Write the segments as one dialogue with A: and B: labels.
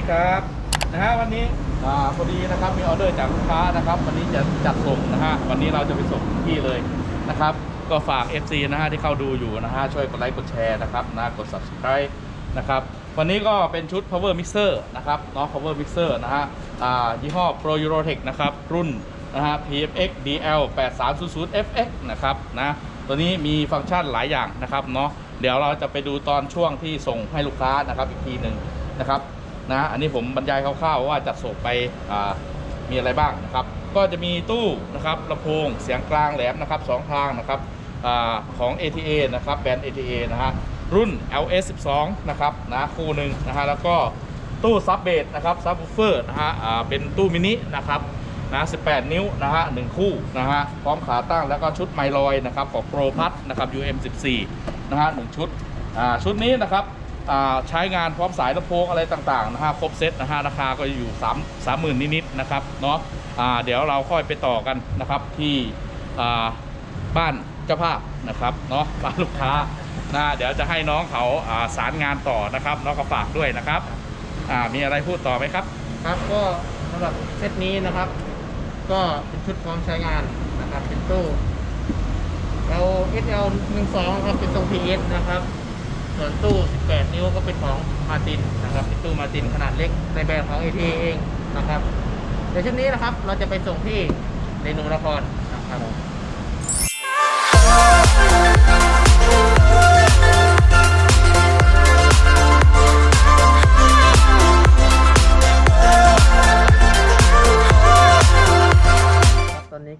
A: ดีครับนะฮะวันนี้อ่าพอดีนะครับมีออเดอร์จากลูกค้านะครับ วันนี้จะจัดส่งนะฮะวันนี้เราจะไปส่งที่เลยนะครับ ก็ฝาก FC นะฮะที่เข้าดูอยู่นะฮะช่วยกดไลค์กดแชร์นะครับนะกด subscribe นะครับวันนี้ก็เป็นชุด power mixer นะครับเนาะ power mixer นะฮะอ่ายี่ห้อ Pro Eurotech นะครับรุ่นนะฮะ PFX DL 8300 FX นะครับนะตัวนี้มีฟังก์ชันหลายอย่างนะครับเนาะเดี๋ยวเราจะไปดูตอนช่วงที่ส่งให้ลูกค้านะครับอีกทีหนึ่งนะครับ นะอันนี้ผมบรรยายคร่าวๆว่าจัดส่งไปมีอะไรบ้างนะครับ ก็จะมีตู้นะครับลำโพงเสียงกลางแหลมนะครับสองทางนะครับอของ ATA นะครับแบรนด์ ATA นะฮะรุ่น LS 12นะครับนะคู่หนึ่งนะฮะแล้วก็ตู้ซับเบสนะครับซับวูเฟอร์นะฮะเป็นตู้มินินะครับนะ18 นิ้วนะฮะหนึ่งคู่นะฮะพร้อมขาตั้งแล้วก็ชุดไมลอยนะครับของโปรพัทนะครับ UM 14 นะฮะหนึ่งชุดชุดนี้นะครับ ใช้งานพร้อมสายลำโพงอะไรต่างๆนะฮะครบเซตนะฮะราคาก็อยู่3 3 0,000นิดๆนะครับเนาะเดี๋ยวเราค่อยไปต่อกันนะครับที่บ้านเจ้าภาพนะครับเนาะบ้านลูกค้านะเดี๋ยวจะให้น้องเขาสารงานต่อนะครับน้องก็ฝากด้วยนะครับมีอะไรพูดต่อไหมครับ
B: ครับก็สำหรับเซตนี้นะครับ ก็เป็นชุดพร้อมใช้งานนะครับเป็นตู้เรา SL 1 2 ครับเป็นทรง PS นะครับ ส่วนตู้ 18 นิ้วก็เป็นของมาตินนะครับเป็นตู้มาตินขนาดเล็กในแบรนด์ของ AT เองนะครับเดี๋ยวชุดนี้นะครับเราจะไปส่งที่เรนูนครนะครับ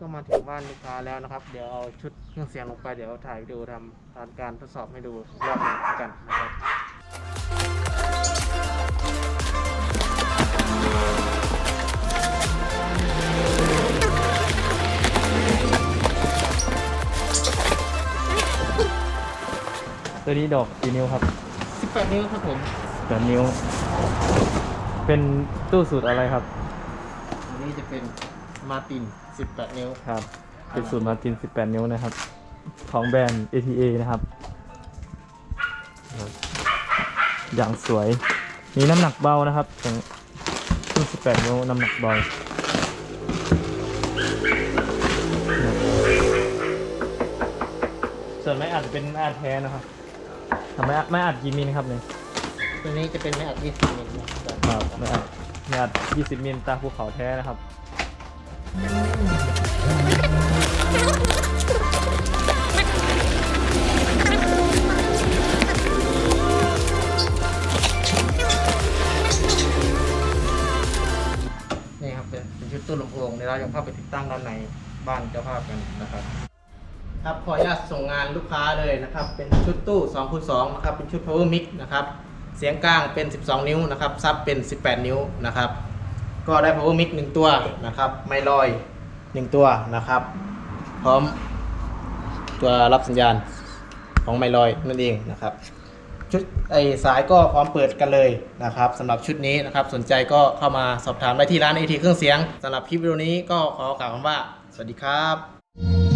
B: ก็มาถึงบ้านลูกค้าแล้วนะครับ เดี๋ยวเอาชุดเครื่องเสียงลงไปเดี๋ยวถ่ายวิดีโอทำทำการทดสอบให้ดูรอบหนึงแล้วกันนะครับ
C: ตัวนี้ดอกกี่นิ้วครับ
B: 18นิ้วครับผม
C: แปดนิ้ว เป็นตู้สูตรอะไรครับ
B: อันนี้จะเป็น มาติน 18 นิ้ว
C: ครับเป็นสูตรมาร์ติน 18 นิ้วนะครับ ของแบรนด์ ATA นะครับครับอย่างสวย มีน้ำหนักเบานะครับของรุ่น18 นิ้วน้ำหนักเบา ส่วนไม้อัดเป็นไม้อัดแท้นะครับทำไมอัดไม้อัดกี่มิลครับเนี่ย
B: ตัวนี้จะเป็นไม่อัด 20 มิลนะครับ
C: ครับไม่อัดไม่อัด 20 มิลตาภูเขาแท้นะครับ
B: นี่ครับเป็นชุดตู้ลำโพงเดี๋ยวเราจะเข้าไปติดตั้งด้านในบ้านเจ้าภาพกันนะครับ ครับขออนุญาตส่งงานลูกค้าเลยนะครับ เป็นชุดตู้2คูณ2นะครับเป็นชุด power mix นะครับ เสียงกลางเป็น 12 นิ้วนะครับซับเป็น 18 นิ้วนะครับ ก็ได้ power mix 1 ตัวนะครับ ไม่ลอย 1 ตัวนะครับ พร้อมตัวรับสัญญาณของไม่ลอยนั่นเองนะครับชุดไอสายก็พร้อมเปิดกันเลยนะครับสำหรับชุดนี้นะครับ สนใจก็เข้ามาสอบถามได้ที่ร้านไอทีเครื่องเสียงสำหรับคลิปวิดีโอนี้ก็ขอกล่าวคำว่า สวัสดีครับ